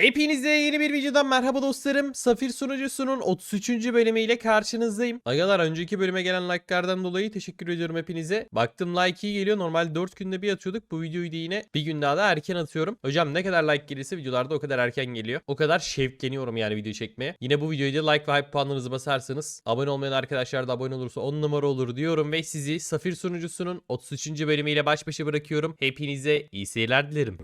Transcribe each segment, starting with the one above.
Hepinize yeni bir videodan merhaba dostlarım. Safir sunucusunun 33. bölümüyle karşınızdayım. Agalar önceki bölüme gelen like'lardan dolayı teşekkür ediyorum hepinize. Baktım like iyi geliyor. Normal 4 günde bir atıyorduk. Bu videoyu da yine bir gün daha da erken atıyorum. Hocam ne kadar like gelirse videolarda o kadar erken geliyor. O kadar şevkleniyorum yani video çekmeye. Yine bu videoyu da like ve hype puanlarınızı basarsanız abone olmayan arkadaşlar da abone olursa 10 numara olur diyorum ve sizi Safir sunucusunun 33. bölümüyle baş başa bırakıyorum. Hepinize iyi seyirler dilerim.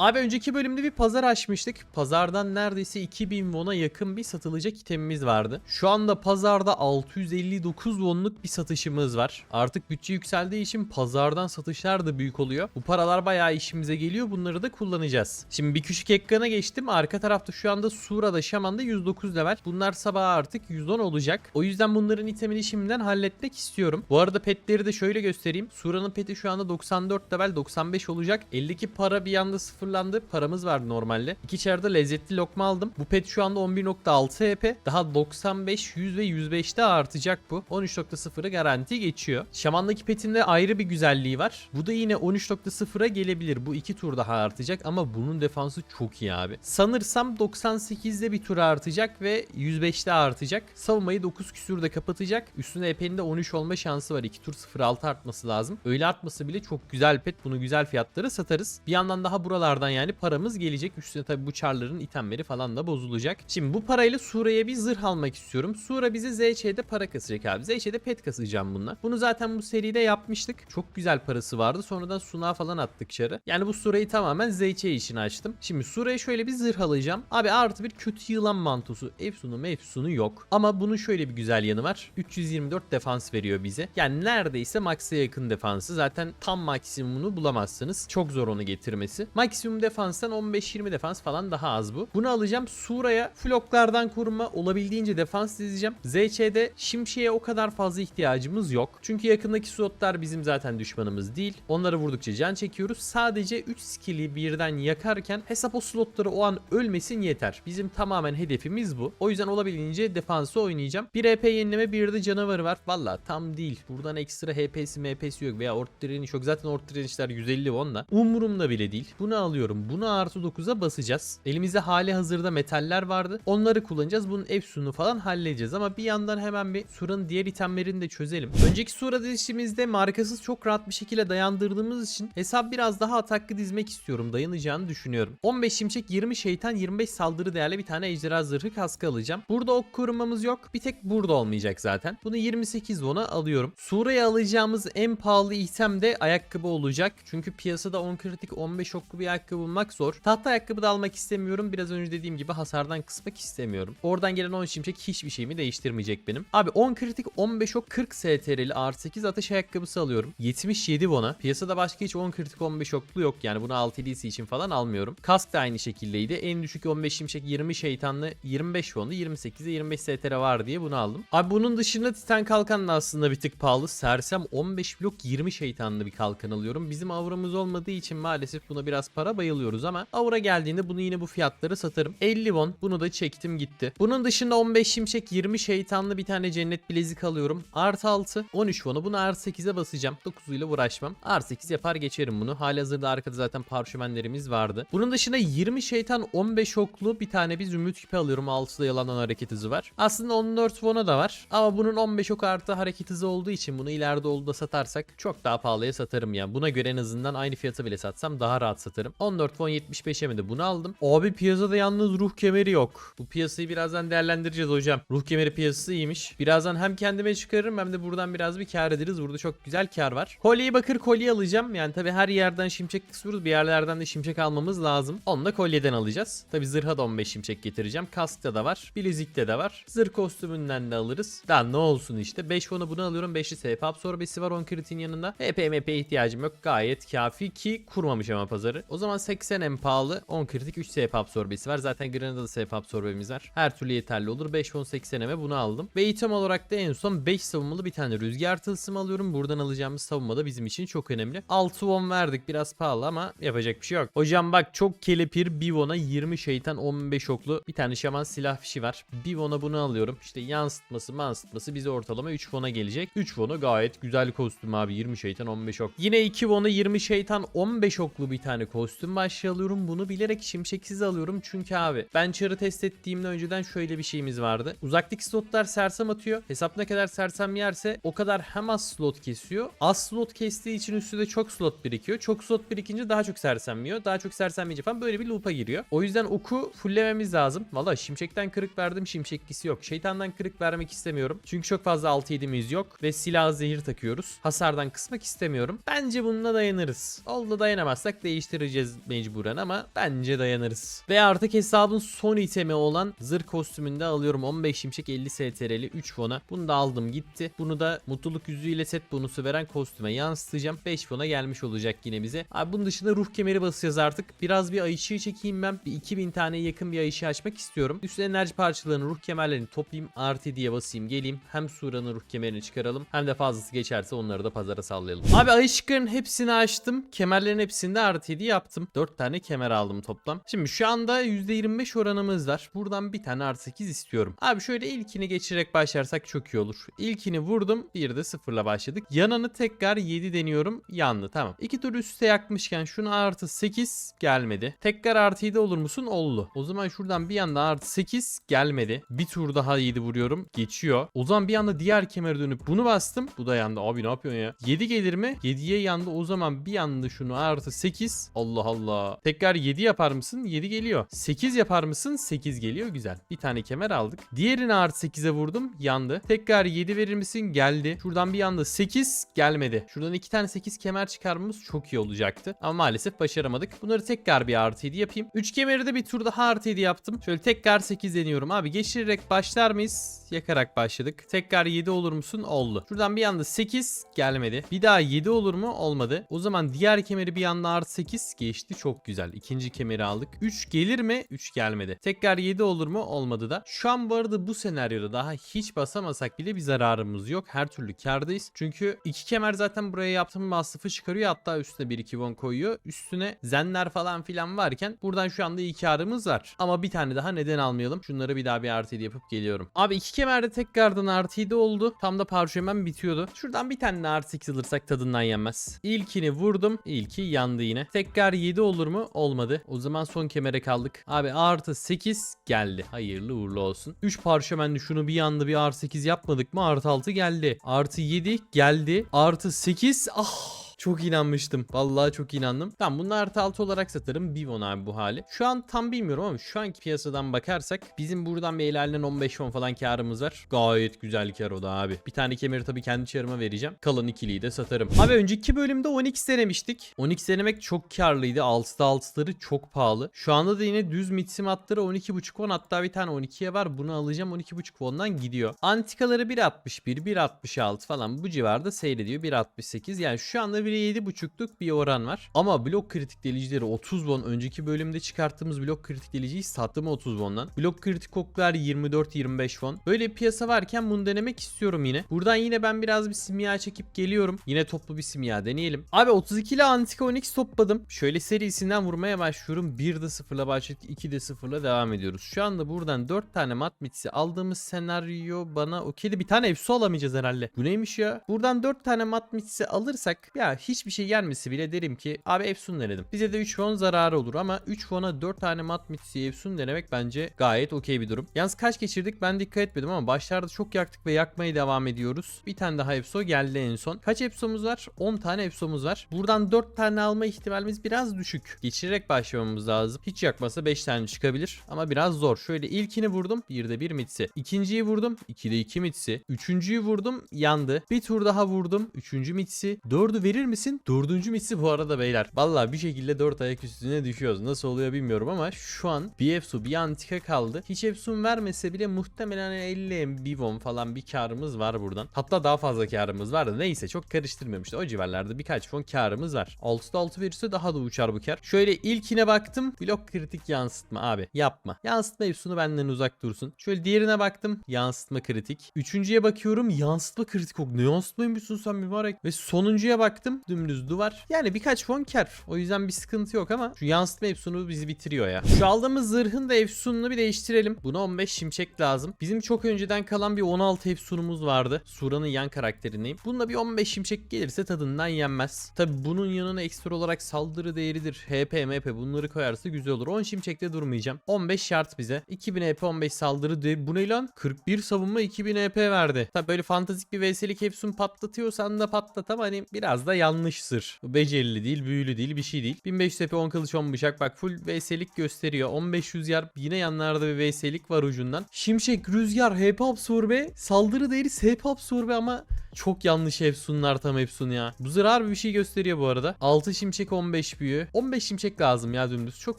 Abi önceki bölümde bir pazar açmıştık. Pazardan neredeyse 2000 won'a yakın bir satılacak itemimiz vardı. Şu anda pazarda 659 won'luk bir satışımız var. Artık bütçe yükseldiği için pazardan satışlar da büyük oluyor. Bu paralar bayağı işimize geliyor. Bunları da kullanacağız. Şimdi bir küçük ekrana geçtim. Arka tarafta şu anda Sura'da Şaman'da 109 level. Bunlar sabah artık 110 olacak. O yüzden bunların itemini şimdiden halletmek istiyorum. Bu arada petleri de şöyle göstereyim. Sura'nın peti şu anda 94 level 95 olacak. Eldeki para bir anda sıfırlandı. Paramız vardı normalde. İki çarda lezzetli lokma aldım. Bu pet şu anda 11.6 HP. Daha 95, 100 ve 105'te artacak bu. 13.0'ı garanti geçiyor. Şaman'daki petin de ayrı bir güzelliği var. Bu da yine 13.0'a gelebilir. Bu iki tur daha artacak ama bunun defansı çok iyi abi. Sanırsam 98'de bir tur artacak ve 105'te artacak. Savunmayı 9 küsürde kapatacak. Üstüne EP'nin de 13 olma şansı var. 2 tur 0.6 artması lazım. Öyle artması bile çok güzel pet. Bunu güzel fiyatlara satarız. Bir yandan daha buralardan yani paramız gelecek. Üstüne tabi bu çarların itemleri falan da bozulacak. Şimdi bu parayla Sura'ya bir zırh almak istiyorum. Sura bize ZC'de para kasacak abi. ZC'de pet kasacağım bununla. Bunu zaten bu seride yapmıştık. Çok güzel parası vardı. Sonradan Suna falan attık çarı. Yani bu Sura'yı tamamen ZC işini açtım. Şimdi Sura'ya şöyle bir zırh alacağım. Abi artı bir kötü yılan mantosu. Efsunu mefsunu yok. Ama bunun şöyle bir güzel yanı var. 324 defans veriyor bize. Yani neredeyse max'a yakın defansı. Zaten tam maksimumunu bulamazsınız. Çok zor onu getirmesi. Maksimum defanstan 15-20 defans falan daha az bu. Bunu alacağım. Sura'ya floklardan koruma olabildiğince defans dizeceğim. ZC'de Şimşek'e o kadar fazla ihtiyacımız yok. Çünkü yakındaki slotlar bizim zaten düşmanımız değil. Onları vurdukça can çekiyoruz. Sadece 3 skill'i birden yakarken hesap o slotları o an ölmesin yeter. Bizim tamamen hedefimiz bu. O yüzden olabildiğince defansı oynayacağım. Bir EP yenileme bir de canavarı var. Valla tam değil. Buradan ekstra HP'si MP'si yok veya ort direniş yok. Zaten ort direnişler 150 onunla. Umurumda bile değil. Bunu alıyorum. Bunu artı 9'a basacağız. Elimizde hali hazırda metaller vardı. Onları kullanacağız. Bunun Efsun'u falan halledeceğiz. Ama bir yandan hemen bir Sura'nın diğer itemlerini de çözelim. Önceki Sura dizişimizde markasız çok rahat bir şekilde dayandırdığımız için hesap biraz daha ataklı dizmek istiyorum. Dayanacağını düşünüyorum. 15 şimşek 20 şeytan 25 saldırı değerli bir tane ejderha zırhı kaskı alacağım. Burada ok korumamız yok. Bir tek burada olmayacak zaten. Bunu 28 won'a alıyorum. Sura'ya alacağımız en pahalı item de ayakkabı olacak. Çünkü piyasada 10 kritik 15 oklu bir ayakkabı bulmak zor. Tahta ayakkabı da almak istemiyorum. Biraz önce dediğim gibi hasardan kısmak istemiyorum. Oradan gelen 10 şimşek hiçbir şeyimi değiştirmeyecek benim. Abi 10 kritik 15 ok 40 STR'li artı 8 atış ayakkabısı alıyorum. 77 won'a. Piyasada başka hiç 10 kritik 15 oklu yok. Yani bunu 6 DC için falan almıyorum. Kask da aynı şekildeydi. En düşük 15 şimşek 20 şeytanlı 25 won'du. 28'e 25 STR var diye bunu aldım. Abi bunun dışında Titan kalkan da aslında bir tık pahalı. Sersem 15 blok 20 şeytanlı bir kalkan alıyorum. Bizim avramız olmadığı için maalesef buna biraz para bayılıyoruz ama Aura geldiğinde bunu yine bu fiyatları satarım. 50 won bunu da çektim gitti. Bunun dışında 15 şimşek 20 şeytanlı bir tane cennet bilezik alıyorum. Artı 6 13 won'u bunu artı 8'e basacağım. 9 ile uğraşmam. Artı 8 yapar geçerim bunu. Halihazırda arkada zaten parşömenlerimiz vardı. Bunun dışında 20 şeytan 15 oklu bir tane bir zümrüt küpe alıyorum. 6'da yalandan hareket hızı var. Aslında 14 won'a da var. Ama bunun 15 ok artı hareket hızı olduğu için bunu ileride olduğunda satarsak çok daha pahalıya satarım yani. Buna göre en azından aynı fiyata bile satsam daha rahat satarım. 14 won 75'e mi de bunu aldım. Abi piyasada yalnız ruh kemeri yok. Bu piyasayı birazdan değerlendireceğiz hocam. Ruh kemeri piyasası iyiymiş. Birazdan hem kendime çıkarırım hem de buradan biraz bir kar ederiz. Burada çok güzel kar var. Kolyeyi bakır kolye alacağım. Yani tabi her yerden şimşek kısıyoruz. Bir yerlerden de şimşek almamız lazım. Onu da kolyeden alacağız. Tabi zırha da 15 şimşek getireceğim. Kaskta da var. Bilezikte de var. Zırh kostümünden de alırız. Daha ne olsun işte. 5 fonu bunu alıyorum. 5'li SP absorbesi var 10 kritin yanında. HP MP ihtiyacım yok. Gayet kafi ki kurmamış ama pazarı. O zaman zaman 80 en pahalı. 10 kritik 3 SF absorbesi var. Zaten Granadalı SF absorbemiz var. Her türlü yeterli olur. 5 10 80 eme bunu aldım. Ve item olarak da en son 5 savunmalı bir tane rüzgar tılsımı alıyorum. Buradan alacağımız savunma da bizim için çok önemli. 6 won verdik. Biraz pahalı ama yapacak bir şey yok. Hocam bak çok kelepir. Bir won'a 20 şeytan 15 oklu bir tane şaman silah fişi var. Bir won'a bunu alıyorum. İşte yansıtması yansıtması bize ortalama 3 won'a gelecek. 3 won'a gayet güzel kostüm abi. 20 şeytan 15 ok. Yine 2 won'a 20 şeytan 15 oklu bir tane kostüm başlığı alıyorum. Bunu bilerek şimşeksiz alıyorum. Çünkü abi ben çarı test ettiğimde önceden şöyle bir şeyimiz vardı. Uzaktaki slotlar sersem atıyor. Hesap ne kadar sersem yerse o kadar hem az slot kesiyor. Az slot kestiği için üstüde çok slot birikiyor. Çok slot birikince daha çok sersem yiyor. Daha çok sersem yiyince falan böyle bir loop'a giriyor. O yüzden oku fulllememiz lazım. Valla şimşekten kırık verdim şimşeklisi yok. Şeytandan kırık vermek istemiyorum. Çünkü çok fazla 6-7'miz yok. Ve silah zehir takıyoruz. Hasardan kısmak istemiyorum. Bence bununla dayanırız. Oldu dayanamazsak değiştireceğiz mecburen ama bence dayanırız. Ve artık hesabın son itemi olan zırh kostümünde alıyorum. 15 şimşek 50 STR'li 3 fona. Bunu da aldım gitti. Bunu da mutluluk yüzüğüyle set bonusu veren kostüme yansıtacağım. 5 fona gelmiş olacak yine bize. Abi bunun dışında ruh kemeri basacağız artık. Biraz bir ay ışığı çekeyim ben. Bir 2000 tane yakın bir ay ışığı açmak istiyorum. Üstüne enerji parçalarını ruh kemerlerini toplayayım. Artı diye basayım geleyim. Hem Sura'nın ruh kemerini çıkaralım. Hem de fazlası geçerse onları da pazara sallayalım. Abi ay ışıkların hepsini açtım. Kemerlerin hepsini de artı 7 yaptım. 4 tane kemer aldım toplam. Şimdi şu anda %25 oranımız var. Buradan bir tane artı 8 istiyorum. Abi şöyle ilkini geçirerek başlarsak çok iyi olur. İlkini vurdum. Bir de sıfırla başladık. Yananı tekrar 7 deniyorum. Yandı tamam. İki tur üste yakmışken şunu artı 8 gelmedi. Tekrar artı 7 olur musun? Oldu. O zaman şuradan bir anda artı 8 gelmedi. Bir tur daha 7 vuruyorum. Geçiyor. O zaman bir anda diğer kemere dönüp bunu bastım. Bu da yandı. Abi ne yapıyorsun ya? 7 gelir mi? 7'ye yandı. O zaman bir anda şunu artı 8. Allah Allah. Tekrar 7 yapar mısın? 7 geliyor. 8 yapar mısın? 8 geliyor. Güzel. Bir tane kemer aldık. Diğerini artı 8'e vurdum. Yandı. Tekrar 7 verir misin? Geldi. Şuradan bir anda 8 gelmedi. Şuradan 2 tane 8 kemer çıkarmamız çok iyi olacaktı. Ama maalesef başaramadık. Bunları tekrar bir artı 7 yapayım. 3 kemeri de bir tur daha artı 7 yaptım. Şöyle tekrar 8 deniyorum. Abi geçirerek başlar mıyız? Yakarak başladık. Tekrar 7 olur musun? Oldu. Şuradan bir anda 8 gelmedi. Bir daha 7 olur mu? Olmadı. O zaman diğer kemeri bir anda artı 8 geçti. Çok güzel. İkinci kemeri aldık. 3 gelir mi? 3 gelmedi. Tekrar 7 olur mu? Olmadı da. Şu an bu arada bu senaryoda daha hiç basamasak bile bir zararımız yok. Her türlü kardayız. Çünkü iki kemer zaten buraya yaptığım masrafı çıkarıyor. Hatta üstüne 1-2 won koyuyor. Üstüne zenler falan filan varken buradan şu anda iyi karımız var. Ama bir tane daha neden almayalım? Şunları bir daha bir artı 7 yapıp geliyorum. Abi iki kemerde tekrardan artı 7 oldu. Tam da parşömen bitiyordu. Şuradan bir tane artı 8 alırsak tadından yenmez. İlkini vurdum. İlki yandı yine. Tekrar 7 olur mu? Olmadı. O zaman son kemere kaldık. Abi artı 8 geldi. Hayırlı uğurlu olsun. 3 parşömenli şunu bir yanda bir artı 8 yapmadık mı? Artı 6 geldi. Artı 7 geldi. Artı 8 ah çok inanmıştım. Vallahi çok inandım. Tamam bunu artı 6 olarak satarım. Bivon abi bu hali. Şu an tam bilmiyorum ama şu anki piyasadan bakarsak bizim buradan bir helalden 15 won falan karımız var. Gayet güzel kar o da abi. Bir tane kemeri tabii kendi çarıma vereceğim. Kalan ikiliyi de satarım. Abi önceki bölümde 12 denemiştik. 12 denemek çok karlıydı. 6'da 6'ları çok pahalı. Şu anda da yine düz mitsim atları 12.5 won hatta bir tane 12'ye var. Bunu alacağım 12.5 won'dan gidiyor. Antikaları 1.61, 1.66 falan bu civarda seyrediyor. 1.68 yani şu anda 1.7.5'luk bir oran var. Ama blok kritik delicileri 30 won. Önceki bölümde çıkarttığımız blok kritik deliciyi sattım 30 won'dan. Blok kritik oklar 24-25 won. Böyle piyasa varken bunu denemek istiyorum yine. Buradan yine ben biraz bir simya çekip geliyorum. Yine toplu bir simya deneyelim. Abi 32 ile Antika Onyx topladım. Şöyle serisinden vurmaya başlıyorum. 1'de 0'la başladık. 2'de 0'la devam ediyoruz. Şu anda buradan 4 tane mat mitsi aldığımız senaryo bana okeydi. Bir tane efsu alamayacağız herhalde. Bu neymiş ya? Buradan 4 tane mat mitsi alırsak ya hiçbir şey gelmesi bile derim ki abi efsun denedim. Bize de 3 won zararı olur ama 3 won'a 4 tane mat mitsi efsun denemek bence gayet okey bir durum. Yalnız kaç geçirdik ben dikkat etmedim ama başlarda çok yaktık ve yakmaya devam ediyoruz. Bir tane daha efso geldi en son. Kaç efsomuz var? 10 tane efsomuz var. Buradan 4 tane alma ihtimalimiz biraz düşük. Geçirerek başlamamız lazım. Hiç yakmasa 5 tane çıkabilir ama biraz zor. Şöyle ilkini vurdum. 1'de 1 mitsi. İkinciyi vurdum. 2'de 2 mitsi. Üçüncüyü vurdum. Yandı. Bir tur daha vurdum. Üçüncü mitsi. Dördü verir misin? Dördüncü misli bu arada beyler. Vallahi bir şekilde dört ayak üstüne düşüyoruz. Nasıl oluyor bilmiyorum ama şu an bir Efsu bir Antika kaldı. Hiç Efsun vermese bile muhtemelen hani 50 M, Bivon falan bir karımız var buradan. Hatta daha fazla karımız var da neyse çok karıştırmıyorum işte. O civarlarda birkaç fon karımız var. 6'da 6 verirse daha da uçar bu kar. Şöyle ilkine baktım. Blok kritik yansıtma abi. Yapma. Yansıtma Efsun'u benden uzak dursun. Şöyle diğerine baktım. Yansıtma kritik. Üçüncüye bakıyorum. Yansıtma kritik. Ok ne yansıtmaymışsın sen mübarek. Ve sonuncuya baktım. Dümdüz duvar. Yani birkaç fon kar. O yüzden bir sıkıntı yok ama şu yansıtma Efsun'u bizi bitiriyor ya. Şu aldığımız zırhın da Efsun'unu bir değiştirelim. Buna 15 şimşek lazım. Bizim çok önceden kalan bir 16 Efsun'umuz vardı. Sura'nın yan karakterindeyim. Bununla bir 15 şimşek gelirse tadından yenmez. Tabi bunun yanına ekstra olarak saldırı değeridir. HP, MP bunları koyarsa güzel olur. 10 şimşekte durmayacağım. 15 şart bize. 2000 HP 15 saldırı değeri. Bu ne lan? 41 savunma 2000 HP verdi. Tabi böyle fantastik bir VS'lik Efsun patlatıyorsan da patlat ama hani biraz da yanlıştır. Becerili değil, büyülü değil, bir şey değil. 1500 HP 10 kılıç 10 bıçak. Bak full VS'lik gösteriyor. 15 rüzgar yine yanlarda bir VS'lik var ucundan. Şimşek, rüzgar, HP absorbe, saldırı değeri HP absorbe ama çok yanlış Efsunlar tam Efsun ya. Bu zırh harbi bir şey gösteriyor bu arada. 6 şimşek 15 büyü. 15 şimşek lazım ya dümdüz. Çok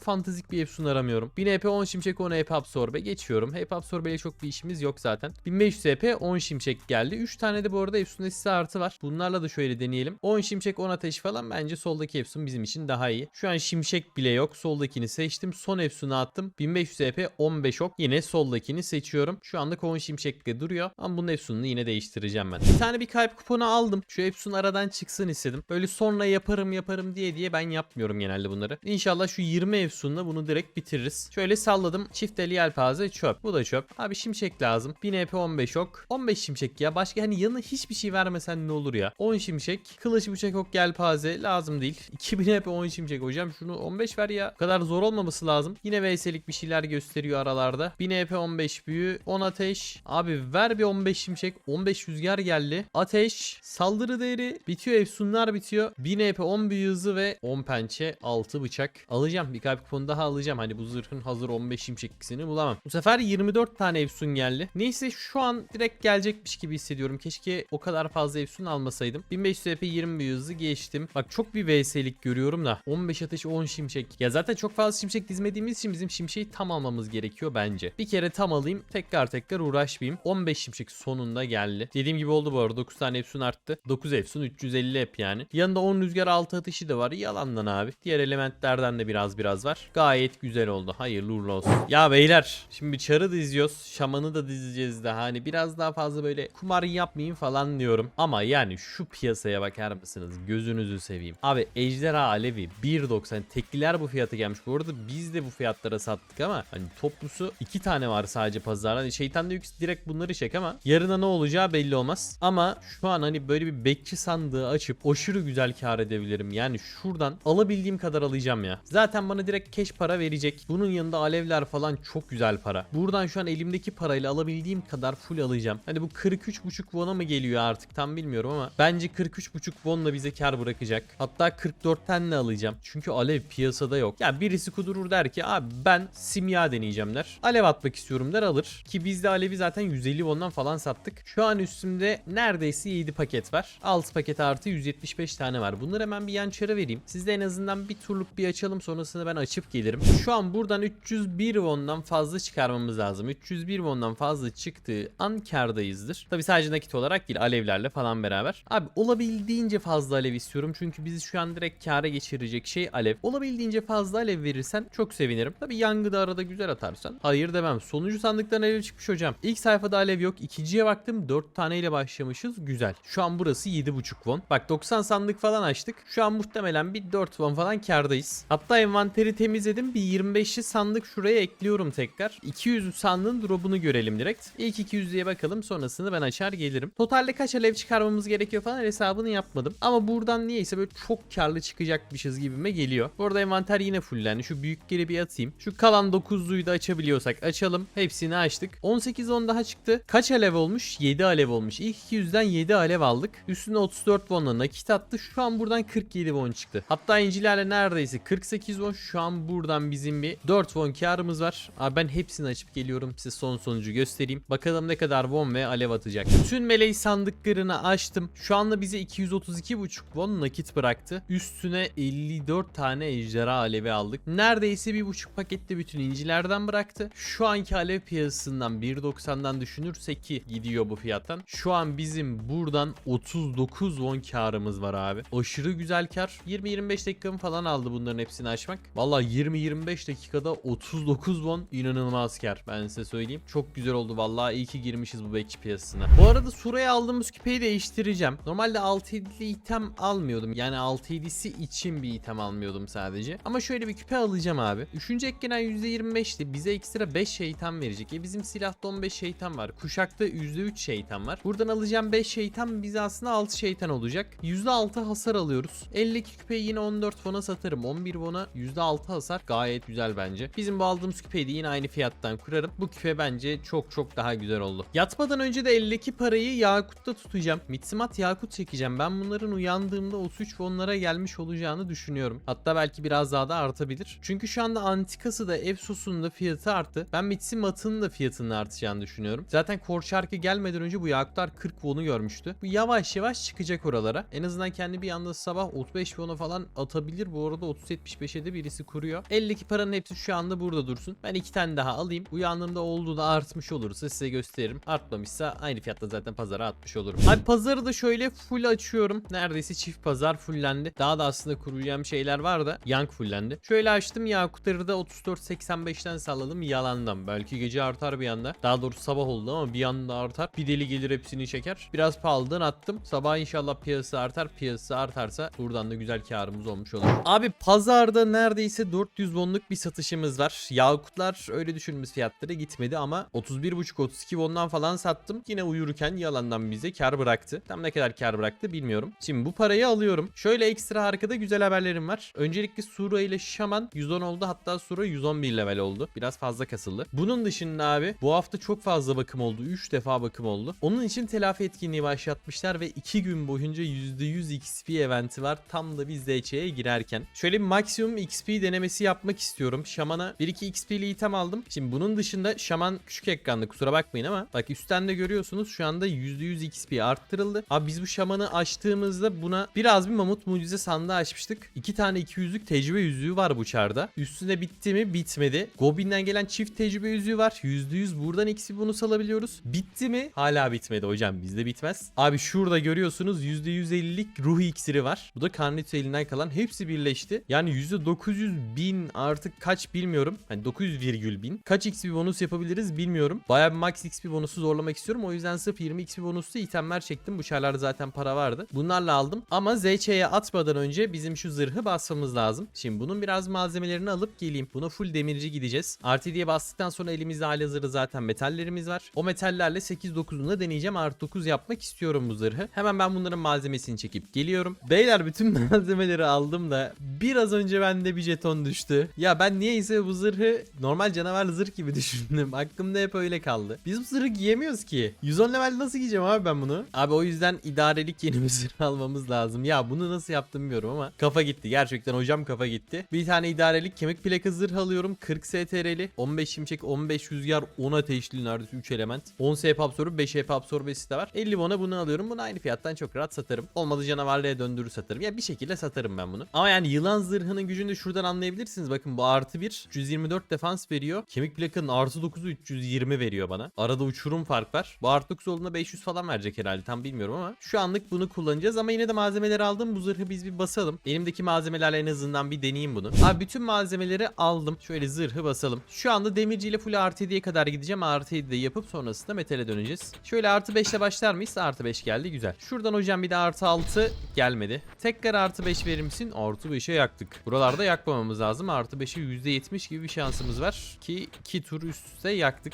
fantastik bir Efsun aramıyorum. 1000 HP 10 şimşek 10 HP absorbe geçiyorum. HP absorbe ile çok bir işimiz yok zaten. 1500 HP 10 şimşek geldi. 3 tane de bu arada Efsun esisi artı var. Bunlarla da şöyle deneyelim. 10 şimşek 10 ateş falan bence soldaki Efsun bizim için daha iyi. Şu an şimşek bile yok. Soldakini seçtim. Son Efsun'u attım. 1500 HP 15 ok. Yine soldakini seçiyorum. Şu anda 10 şimşekle duruyor. Ama bunun Efsun'unu yine değiştireceğim ben. Bir tane bir kalp kuponu aldım. Şu Epson aradan çıksın istedim. Böyle sonra yaparım yaparım diye diye ben yapmıyorum genelde bunları. İnşallah şu 20 Epson'la bunu direkt bitiririz. Şöyle salladım. Çift eli yelpaze çöp. Bu da çöp. Abi şimşek lazım. 1000 EP 15 ok. 15 şimşek ya. Başka hani yanına hiçbir şey vermesen ne olur ya. 10 şimşek. Kılıç bıçak ok yelpaze lazım değil. 2000 EP 10 şimşek hocam. Şunu 15 ver ya. Bu kadar zor olmaması lazım. Yine VS'lik bir şeyler gösteriyor aralarda. 1000 EP 15 büyü. 10 ateş. Abi ver bir 15 şimşek. 15 rüzgar geldi. Ateş. Saldırı değeri bitiyor. Efsunlar bitiyor. 1000 EP 10 büyü hızı ve 10 pençe 6 bıçak. Alacağım. Bir kalp kuponu daha alacağım. Hani bu zırhın hazır 15 şimşeklisini bulamam. Bu sefer 24 tane Efsun geldi. Neyse şu an direkt gelecekmiş gibi hissediyorum. Keşke o kadar fazla Efsun almasaydım. 1500 EP 20 büyü hızı geçtim. Bak çok bir VS'lik görüyorum da. 15 ateş 10 şimşek. Ya zaten çok fazla şimşek dizmediğimiz için bizim şimşeği tam almamız gerekiyor bence. Bir kere tam alayım. Tekrar tekrar uğraşmayayım. 15 şimşek sonunda geldi. Dediğim gibi oldu bu arada. 9 tane Efsun arttı. 9 Efsun 350 hep yani. Yanında 10 rüzgar 6 atışı da var. Yalandan abi. Diğer elementlerden de biraz biraz var. Gayet güzel oldu. Hayırlı uğurlu olsun. Ya beyler şimdi çarı diziyoruz. Şamanı da dizeceğiz daha. Hani biraz daha fazla böyle kumar yapmayın falan diyorum. Ama yani şu piyasaya bakar mısınız? Gözünüzü seveyim. Abi Ejderha Alevi 1.90 tekliler bu fiyata gelmiş. Bu arada biz de bu fiyatlara sattık ama hani toplusu 2 tane var sadece pazarda. Hani şeytan da direkt bunları çek ama yarına ne olacağı belli olmaz. Ama şu an hani böyle bir bekçi sandığı açıp aşırı güzel kar edebilirim. Yani şuradan alabildiğim kadar alacağım ya. Zaten bana direkt cash para verecek. Bunun yanında alevler falan çok güzel para. Buradan şu an elimdeki parayla alabildiğim kadar full alacağım. Hani bu 43.5 won'a mı geliyor artık tam bilmiyorum ama bence 43.5 won'la bize kar bırakacak. Hatta 44'ten de alacağım. Çünkü alev piyasada yok. Ya birisi kudurur der ki abi ben simya deneyeceğim der. Alev atmak istiyorum der alır. Ki biz de alevi zaten 150 won'dan falan sattık. Şu an üstümde neredeyse 7 paket var. 6 paket artı 175 tane var. Bunları hemen bir yan çara vereyim. Siz de en azından bir turluk bir açalım sonrasında ben açıp gelirim. Şu an buradan 301 won'dan fazla çıkarmamız lazım. 301 won'dan fazla çıktığı an kardayızdır. Tabi sadece nakit olarak değil alevlerle falan beraber. Abi olabildiğince fazla alev istiyorum. Çünkü bizi şu an direkt kâra geçirecek şey alev. Olabildiğince fazla alev verirsen çok sevinirim. Tabi yangı da arada güzel atarsan. Hayır demem. Sonuncu sandıktan alev çıkmış hocam. İlk sayfada alev yok. İkinciye baktım 4 taneyle başlamışız. Güzel. Şu an burası 7.5 won. Bak 90 sandık falan açtık. Şu an muhtemelen bir 4 won falan kardayız. Hatta envanteri temizledim. Bir 25'li sandık şuraya ekliyorum tekrar. 200 sandığın drop'unu görelim direkt. İlk 200 diye bakalım. Sonrasını ben açar gelirim. Totalde kaç alev çıkarmamız gerekiyor falan hesabını yapmadım. Ama buradan niyeyse böyle çok karlı çıkacakmışız gibime geliyor. Bu arada envanter yine fullendi. Şu büyükleri bir atayım. Şu kalan 9'luyu da açabiliyorsak açalım. Hepsini açtık. 18 10 daha çıktı. Kaç alev olmuş? 7 alev olmuş. İlk 200'den buradan 7 alev aldık. Üstüne 34 won'la nakit attı. Şu an buradan 47 won çıktı. Hatta incilerle neredeyse 48 won. Şu an buradan bizim bir 4 won karımız var. Abi ben hepsini açıp geliyorum. Size son sonucu göstereyim. Bakalım ne kadar won ve alev atacak. Bütün meleği sandıklarını açtım. Şu anda bize 232,5 won nakit bıraktı. Üstüne 54 tane ejderha alevi aldık. Neredeyse bir buçuk pakette bütün incilerden bıraktı. Şu anki alev piyasasından 1.90'dan düşünürsek ki gidiyor bu fiyattan. Şu an bizim buradan 39 won karımız var abi. Aşırı güzel kar. 20-25 dakikamı falan aldı bunların hepsini açmak. Valla 20-25 dakikada 39 won inanılmaz kar. Ben size söyleyeyim. Çok güzel oldu valla. iyi ki girmişiz bu bekçi piyasasına. Bu arada Sura'ya aldığımız küpeyi değiştireceğim. Normalde 6-7'li item almıyordum. Yani 6-7'si için bir item almıyordum sadece. Ama şöyle bir küpe alacağım abi. Üçüncü eklenen %25'ti. Bize ekstra 5 şeytan verecek. E bizim silahta 15 şeytan var. Kuşakta %3 şeytan var. Buradan alacağım 5 şeytan bize aslında 6 şeytan olacak. %6 hasar alıyoruz. 52 küpeyi yine 14 fona satarım. 11 fona %6 hasar gayet güzel bence. Bizim bu aldığımız küpeyi de yine aynı fiyattan kurarım. Bu küpe bence çok çok daha güzel oldu. Yatmadan önce de eldeki parayı Yakut'ta tutacağım. Mitsimat Yakut çekeceğim. Ben bunların uyandığımda 33 fonlara gelmiş olacağını düşünüyorum. Hatta belki biraz daha da artabilir. Çünkü şu anda antikası da Efsus'un da fiyatı arttı. Ben Mitsimat'ın da fiyatının artacağını düşünüyorum. Zaten Kor şarkı gelmeden önce bu Yakutlar 40 won'u görmüştü. Bu yavaş yavaş çıkacak oralara. En azından kendi bir anda sabah 35 won'a falan atabilir. Bu arada 30-75'e de birisi kuruyor. 52 paranın hepsi şu anda burada dursun. Ben iki tane daha alayım. Uyandığımda olduğu da artmış olursa size gösteririm. Artmamışsa aynı fiyatta zaten pazara atmış olurum. Abi pazarı da şöyle full açıyorum. Neredeyse çift pazar fullendi. Daha da aslında kuracağım şeyler var da yank fullendi. Şöyle açtım Yakutları da 34.85'ten salladım yalandan. Belki gece artar bir anda. Daha doğrusu sabah oldu ama bir anda artar. Bir deli gelir hepsini çeker. Biraz pahalıdan attım. Sabah inşallah piyasa artar. Piyasa artarsa buradan da güzel karımız olmuş olur. Abi pazarda neredeyse 400 wonluk bir satışımız var. Yakutlar öyle düşündüğümüz fiyatlara gitmedi ama 31.5-32 wondan falan sattım. Yine uyurken yalandan bize kar bıraktı. Tam ne kadar kar bıraktı bilmiyorum. Şimdi bu parayı alıyorum. Şöyle ekstra arkada güzel haberlerim var. Öncelikle Sura ile Şaman 110 oldu. Hatta Sura 111 level oldu. Biraz fazla kasıldı. Bunun dışında abi bu hafta çok fazla bakım oldu. 3 defa bakım oldu. Onun için telafi etkinliği başlatmışlar ve 2 gün boyunca %100 XP eventi var. Tam da biz ZC'ye girerken. Şöyle bir maksimum XP denemesi yapmak istiyorum. Şaman'a 1-2 XP'li item aldım. Şimdi bunun dışında Şaman küçük ekranda kusura bakmayın ama bak üstten de görüyorsunuz şu anda %100 XP arttırıldı. Abi biz bu Şaman'ı açtığımızda buna biraz bir mamut mucize sandığı açmıştık. 2 tane 200'lük tecrübe yüzüğü var bu çarda. Üstüne bitti mi? Bitmedi. Goblin'den gelen çift tecrübe yüzüğü var. %100 buradan XP bonus alabiliyoruz. Bitti mi? Hala bitmedi hocam. Bizde bitmez. Abi şurada görüyorsunuz %150'lik ruh iksiri var. Bu da karnet elinden kalan hepsi birleşti. Yani %900 bin artık kaç bilmiyorum. Hani 900 virgül bin. Kaç XP bonus yapabiliriz bilmiyorum. Baya bir max XP bonusu zorlamak istiyorum. O yüzden sırf 20 XP bonuslu itemler çektim. Bu çarlarda zaten para vardı. Bunlarla aldım. Ama ZC'ye atmadan önce bizim şu zırhı basmamız lazım. Şimdi bunun biraz malzemelerini alıp geleyim. Buna full demirci gideceğiz. Artı diye bastıktan sonra elimizde halihazırda zaten metallerimiz var. O metallerle 8-9'unu deneyeceğim. Artı 9 yapmak istiyorum bu zırhı. Hemen ben bunların malzemesini çekip geliyorum. Beyler bütün malzemeleri aldım da biraz önce bende bir jeton düştü. Ya ben niyeyse bu zırhı normal canavar zırh gibi düşündüm. Aklımda hep öyle kaldı. Biz bu zırhı giyemiyoruz ki. 110 level nasıl giyeceğim abi ben bunu? Abi o yüzden idarelik yeni bir zırh almamız lazım. Ya bunu nasıl yaptım bilmiyorum ama kafa gitti. Gerçekten hocam kafa gitti. Bir tane idarelik kemik plaka zırh alıyorum. 40 STR'li. 15 şimşek, 15 rüzgar, 10 ateşli neredeyse 3 element. 10 SP absorbe, 5 EP absorbesi de var. 50 bona bunu alıyorum. Bunu aynı fiyattan çok rahat satarım. Olmadı canavarlığa döndürür satarım. Ya bir şekilde satarım ben bunu. Ama yani yılan zırhının gücünü de şuradan anlayabilirsiniz. Bakın bu artı 1 324 defans veriyor. Kemik plakanın artı 9'u 320 veriyor bana. Arada uçurum fark var. Bu artı 9 olduğunda 500 falan verecek herhalde tam bilmiyorum ama şu anlık bunu kullanacağız ama yine de malzemeleri aldım. Bu zırhı biz bir basalım. Elimdeki malzemelerle en azından bir deneyeyim bunu. Abi bütün malzemeleri aldım. Şöyle zırhı basalım. Şu anda demirci ile full artı 7'ye kadar gideceğim. Artı 7 de yapıp sonrasında metale döneceğiz. Şöyle artı 5 ile başlar mıyız? Artı 5 geldi güzel. Şuradan hocam bir de artı 6 gelmedi. Tekrar artı 5 verir misin? Artı 5'e yaktık. Buralarda yakmamamız lazım. Artı 5'e %70 gibi bir şansımız var. Ki 2 tur üst üste yaktık.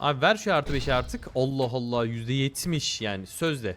Abi ver şu artı 5'i artık. Allah Allah %70 yani sözde.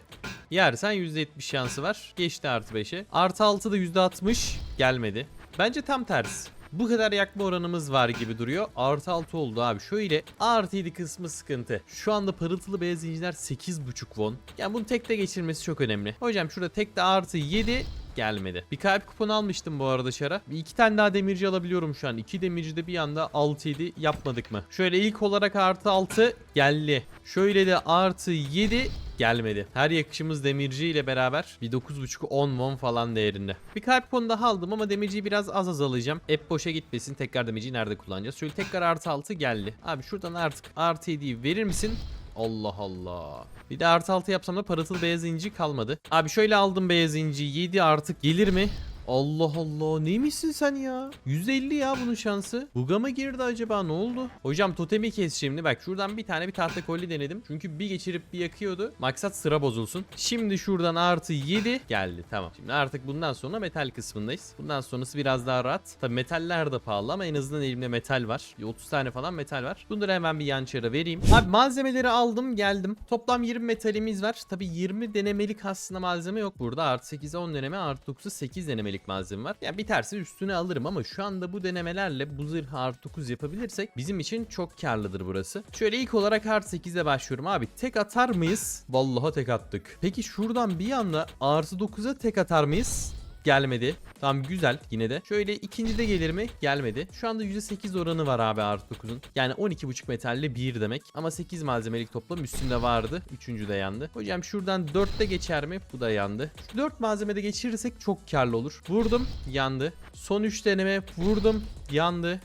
Yersen %70 şansı var. Geçti artı 5'e. Artı 6 da %60 gelmedi. Bence tam tersi. Bu kadar yakma oranımız var gibi duruyor. Artı 6 oldu abi. Şöyle artı 7 kısmı sıkıntı. Şu anda parıltılı beyaz zincirler 8.5 won. Yani bunu tekte geçirmesi çok önemli. Hocam şurada tekte artı 7 gelmedi. Bir kalp kuponu almıştım bu arada şara. Bir iki tane daha demirci alabiliyorum şu an. İki demirci de bir anda 6-7 yapmadık mı? Şöyle ilk olarak artı 6 geldi. Şöyle de artı 7 gelmedi. Her yakışımız demirci ile beraber bir 9.5-10 won falan değerinde. Bir kalp kuponu daha aldım ama demirciyi biraz az az alacağım. Hep boşa gitmesin. Tekrar demirciyi nerede kullanacağız? Şöyle tekrar artı 6 geldi. Abi şuradan artık artı 7'yi verir misin? Allah Allah. Bir de artı 6 yapsam da parıltılı beyaz inci kalmadı. Abi şöyle aldım beyaz inci 7 artık gelir mi? Allah Allah neymişsin sen ya? %50 ya bunun şansı. Buga mı girdi acaba ne oldu? Hocam totemi kes şimdi bak şuradan bir tane bir tahta kolli denedim. Çünkü bir geçirip bir yakıyordu. Maksat sıra bozulsun. Şimdi şuradan artı 7 geldi tamam. Şimdi artık bundan sonra metal kısmındayız. Bundan sonrası biraz daha rahat. Tabi metaller de pahalı ama en azından elimde metal var. Bir 30 tane falan metal var. Bunları hemen bir yan çara vereyim. Abi malzemeleri aldım geldim. Toplam 20 metalimiz var. Tabi 20 denemelik aslında malzeme yok burada. Artı 8'e 10 deneme artı 9'a 8 denemelik malzeme var. Yani biterse üstüne alırım ama şu anda bu denemelerle bu zırhı artı 9 yapabilirsek bizim için çok karlıdır burası. Şöyle ilk olarak artı 8'e başlıyorum abi. Tek atar mıyız? Vallahi tek attık. Peki şuradan bir anda artı 9'a tek atar mıyız? Gelmedi. Tamam güzel yine de. Şöyle ikinci de gelir mi? Gelmedi. Şu anda %8 oranı var abi artı 9'un. Yani 12.5 metalle 1 demek. Ama 8 malzemelik toplam üstünde vardı. Üçüncü de yandı. Hocam şuradan 4'te geçer mi? Bu da yandı. Şu 4 malzemede geçirirsek çok karlı olur. Vurdum. Yandı. Son 3 deneme. Vurdum. Yandı.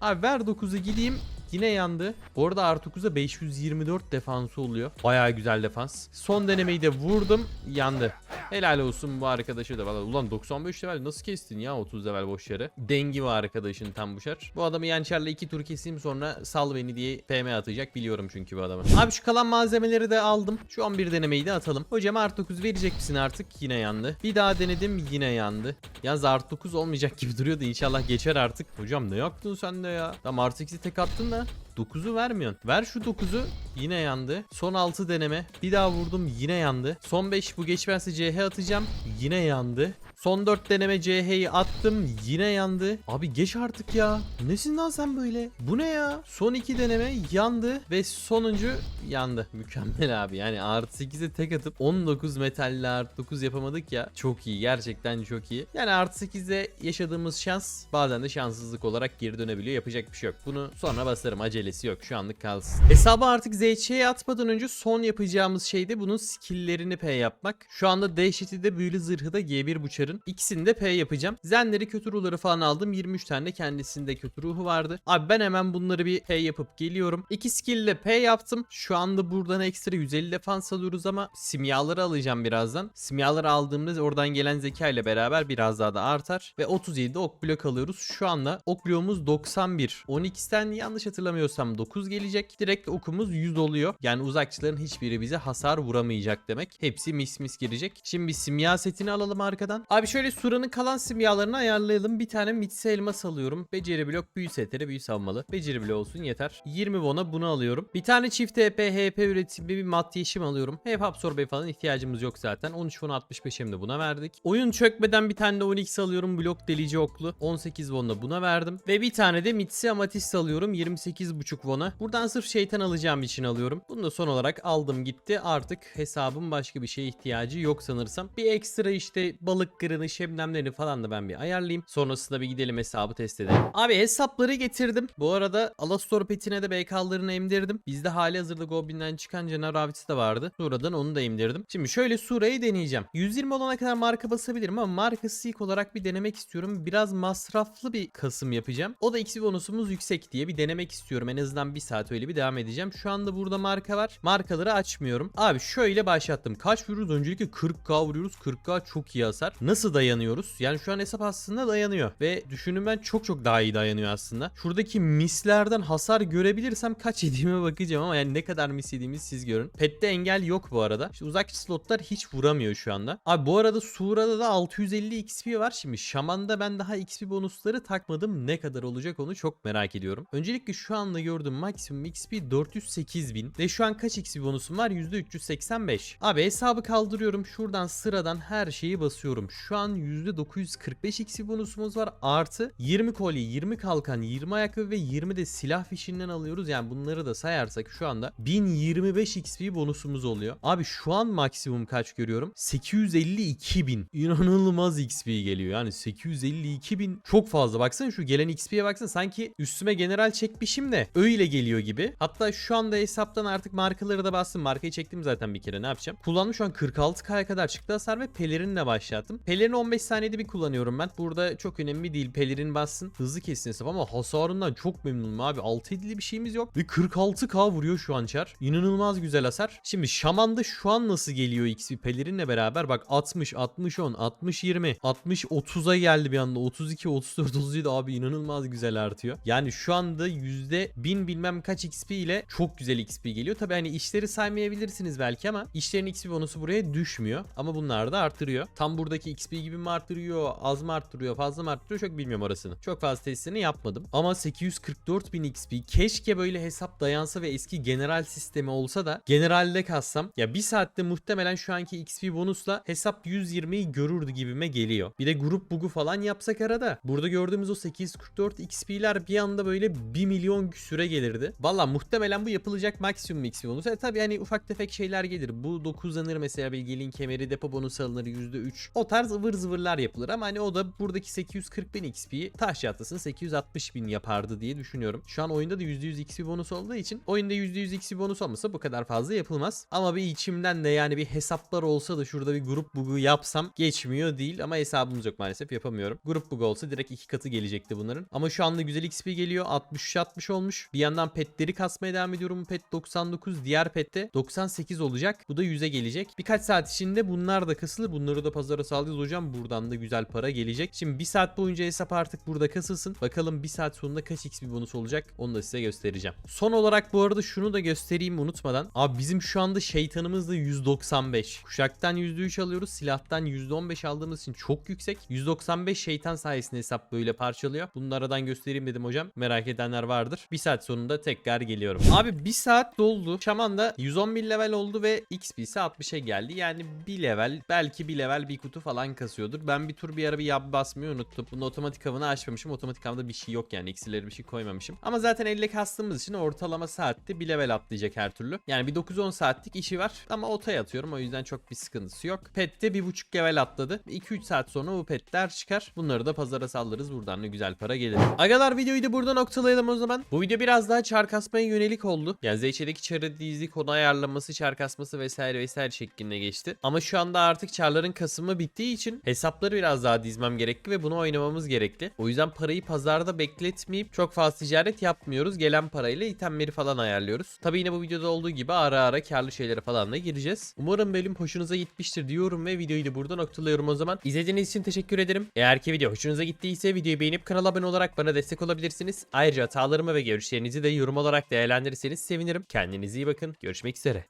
Abi ver 9'u gideyim. Yine yandı. Bu arada artı 9'a 524 defansı oluyor. Bayağı güzel defans. Son denemeyi de vurdum. Yandı. Helal olsun bu arkadaşı da. Vallahi ulan 95 level nasıl kestin ya 30 level boş yere. Dengi var arkadaşın tam bu şer. Bu adamı yançerle iki tur keseyim sonra sal beni diye PM atacak biliyorum çünkü bu adamı. Abi şu kalan malzemeleri de aldım. Şu an bir denemeyi de atalım. Hocam artı 9 verecek misin artık? Yine yandı. Bir daha denedim yine yandı. Yalnız artı 9 olmayacak gibi duruyordu. İnşallah geçer artık. Hocam ne yaptın sen de ya? Tamam artı 2'si tek attın da. 9'u vermiyorsun. Ver şu 9'u. Yine yandı. Son 6 deneme. Bir daha vurdum yine yandı. Son 5 bu geçmezse CH atacağım. Yine yandı. Son 4 deneme CH'yi attım. Yine yandı. Abi geç artık ya. Nesin lan sen böyle? Bu ne ya? Son 2 deneme yandı. Ve sonuncu yandı. Mükemmel abi. Yani artı 8'e tek atıp 19 metalle artı 9 yapamadık ya. Çok iyi. Gerçekten çok iyi. Yani artı 8'de yaşadığımız şans bazen de şanssızlık olarak geri dönebiliyor. Yapacak bir şey yok. Bunu sonra basarım. Acelesi yok. Şu anlık kalsın. Hesabı artık ZC'ye atmadan önce son yapacağımız şey de bunun skill'lerini P yapmak. Şu anda dehşeti de büyülü zırhı da G1 buçarın. İkisini de P yapacağım. Zenleri kötü ruhları falan aldım. 23 tane de kendisinde kötü ruhu vardı. Abi ben hemen bunları bir P yapıp geliyorum. İki skill P yaptım. Şu anda buradan ekstra 150 defans alıyoruz ama simyaları alacağım birazdan. Simyaları aldığımda oradan gelen zeka ile beraber biraz daha da artar. Ve 37'de ok blok alıyoruz. Şu anda ok bloğumuz 91. 12'den yanlış hatırlamıyorsam 9 gelecek. Direkt okumuz 100 oluyor. Yani uzakçıların hiçbiri bize hasar vuramayacak demek. Hepsi mis mis girecek. Şimdi simya setini alalım arkadan. Abi şöyle Sura'nın kalan simyalarını ayarlayalım. Bir tane mitsi elmas alıyorum. Beceri blok büyü setleri büyü savmalı. Beceri bloğu olsun yeter. 20 won'a bunu alıyorum. Bir tane çift HP, HP üretimi bir mat yeşim alıyorum. Hep absorbe falan ihtiyacımız yok zaten. 13 won 65 hem de buna verdik. Oyun çökmeden bir tane de 12 alıyorum. Blok delici oklu. 18 won'la buna verdim. Ve bir tane de mitsi amatist alıyorum. 28,5 won'a. Buradan sırf şeytan alacağım için alıyorum. Bunu da son olarak aldım gitti. Artık hesabım başka bir şeye ihtiyacı yok sanırsam. Bir ekstra işte balık kırını, şebnemlerini falan da ben bir ayarlayayım. Sonrasında bir gidelim hesabı test edelim. Abi hesapları getirdim. Bu arada Alastor petine de BK'larını emdirdim. Bizde hali hazırda Goblin'den çıkan Cenar Ravitsi de vardı. Sura'dan onu da emdirdim. Şimdi şöyle Sura'yı deneyeceğim. 120 olana kadar marka basabilirim ama markası ilk olarak bir denemek istiyorum. Biraz masraflı bir kasım yapacağım. O da XP bonusumuz yüksek diye bir denemek istiyorum. En azından bir saat öyle bir devam edeceğim. Şu anda burada marka var. Markaları açmıyorum. Abi şöyle başlattım. Kaç vuruyoruz? Öncelikle 40k vuruyoruz. 40k çok iyi hasar. Nasıl dayanıyoruz? Yani şu an hesap aslında dayanıyor. Ve düşünün ben çok çok daha iyi dayanıyor aslında. Şuradaki mislerden hasar görebilirsem kaç yediğime bakacağım ama yani ne kadar mis yediğimizi siz görün. Pet'te engel yok bu arada. İşte uzak slotlar hiç vuramıyor şu anda. Abi bu arada Sura'da da 650 XP var. Şimdi Şaman'da ben daha XP bonusları takmadım. Ne kadar olacak onu çok merak ediyorum. Öncelikle şu anda gördüğüm maksimum XP 408 bin. Ve şu an kaç XP bonusum var? %385. Abi hesabı kaldırıyorum. Şuradan sıradan her şeyi basıyorum. Şu an %945 XP bonusumuz var. Artı 20 kolye, 20 kalkan, 20 ayakkabı ve 20 de silah fişinden alıyoruz. Yani bunları da sayarsak şu anda 1025 XP bonusumuz oluyor. Abi şu an maksimum kaç görüyorum? 852 bin. İnanılmaz XP geliyor. Yani 852 bin çok fazla. Baksana şu gelen XP'ye baksana. Sanki üstüme general çekmişim de öyle geliyor gibi. Hatta şu anda hesaptan artık markaları da bastım. Markayı çektim zaten bir kere ne yapacağım? Kullandım şu an 46K'ya kadar çıktı hasar ve pelerinle başlattım. Pelerini 15 saniyede bir kullanıyorum ben. Burada çok önemli değil. Pelerin bassın. Hızlı kesin hesap ama hasarından çok memnunum abi. 6 edili bir şeyimiz yok. Ve 46K vuruyor şu an çar. İnanılmaz güzel hasar. Şimdi Şaman'da şu an nasıl geliyor XP pelerinle beraber? Bak 60, 60, 10, 60, 20, 60, 30'a geldi bir anda. 32, 34, 37 abi inanılmaz güzel artıyor. Yani şu anda yüzde bin bilmem kaç XP ile çok güzel XP geliyor. Tabi hani işleri saymayabilirsiniz belki ama işlerin XP bonusu buraya düşmüyor. Ama bunlar da artırıyor. Tam buradaki XP gibi mi artırıyor, az mı artırıyor, fazla mı artırıyor çok bilmiyorum orasını. Çok fazla testini yapmadım. Ama 844 bin XP keşke böyle hesap dayansa ve eski general sistemi olsa da generalde kassam ya bir saatte muhtemelen şu anki XP bonusla hesap 120'yi görürdü gibime geliyor. Bir de grup bugu falan yapsak arada. Burada gördüğümüz o 844 XP'ler bir anda böyle 1 milyon süre gelirdi. Valla muhtemelen bu yapılacak maksimum XP bonusu. E tabi hani ufak tefek şeyler gelir. Bu 9'lanır mesela bilgeliğin kemeri depo bonusu alınır %3. O tarz ıvır zıvırlar yapılır ama hani o da buradaki 840 bin XP'yi taş yatlasın 860 bin yapardı diye düşünüyorum. Şu an oyunda da %100 XP bonus olduğu için oyunda %100 XP bonus olmasa bu kadar fazla yapılmaz. Ama bir içimden de yani bir hesaplar olsa da şurada bir grup bugu yapsam geçmiyor değil ama hesabımız yok maalesef yapamıyorum. Grup bug olsa direkt iki katı gelecekti bunların. Ama şu anda güzel XP geliyor. 63-60 olmuş. Bir yandan petleri kasmaya devam ediyorum. Pet 99. Diğer pette 98 olacak. Bu da 100'e gelecek. Birkaç saat içinde bunlar da kasılır. Bunları da pazara sağlayacağız hocam. Buradan da güzel para gelecek. Şimdi bir saat boyunca hesap artık burada kasılsın. Bakalım bir saat sonunda kaç XP bonus olacak. Onu da size göstereceğim. Son olarak bu arada şunu da göstereyim unutmadan. Abi bizim şu anda şeytanımız da 195. Kuşaktan %3 alıyoruz. Silahtan %15 aldığımız için çok yüksek. 195 şeytan sayesinde hesap böyle parçalıyor. Bunu da aradan göstereyim dedim hocam. Merak edenler vardır. Bir saat sonunda tekrar geliyorum. Abi bir saat doldu. Şaman da 111 level oldu ve XP'si 60'a geldi. Yani bir level belki bir level bir kutu falan kasıyordur. Ben bir tur bir ara bir yap basmayı unuttum. Bunu otomatik avını açmamışım. Otomatik avında bir şey yok yani. Eksileri bir şey koymamışım. Ama zaten elle kastığımız için ortalama saatte bir level atlayacak her türlü. Yani bir 9-10 saatlik işi var. Ama otaya atıyorum. O yüzden çok bir sıkıntısı yok. Pet'te 1.5 level atladı. 2-3 saat sonra bu petler çıkar. Bunları da pazara sallarız. Buradan da güzel para gelir. Agalar videoyu da burada noktalayalım o zaman. Bu video biraz daha çar kasmaya yönelik oldu. Yani ZC'deki çarı dizi konu ayarlaması, çar kasması vesaire vesaire şeklinde geçti. Ama şu anda artık çarların kasımı bittiği için hesapları biraz daha dizmem gerekli ve bunu oynamamız gerekli. O yüzden parayı pazarda bekletmeyip çok fazla ticaret yapmıyoruz. Gelen parayla itemleri falan ayarlıyoruz. Tabi yine bu videoda olduğu gibi ara ara karlı şeylere falan da gireceğiz. Umarım bölüm hoşunuza gitmiştir diyorum ve videoyu da burada noktalıyorum o zaman. İzlediğiniz için teşekkür ederim. Eğer ki video hoşunuza gittiyse videoyu beğenip kanala abone olarak bana destek olabilirsiniz. Ayrıca hatalarımı ve görüşlerinizi de yorum olarak değerlendirirseniz sevinirim. Kendinize iyi bakın. Görüşmek üzere.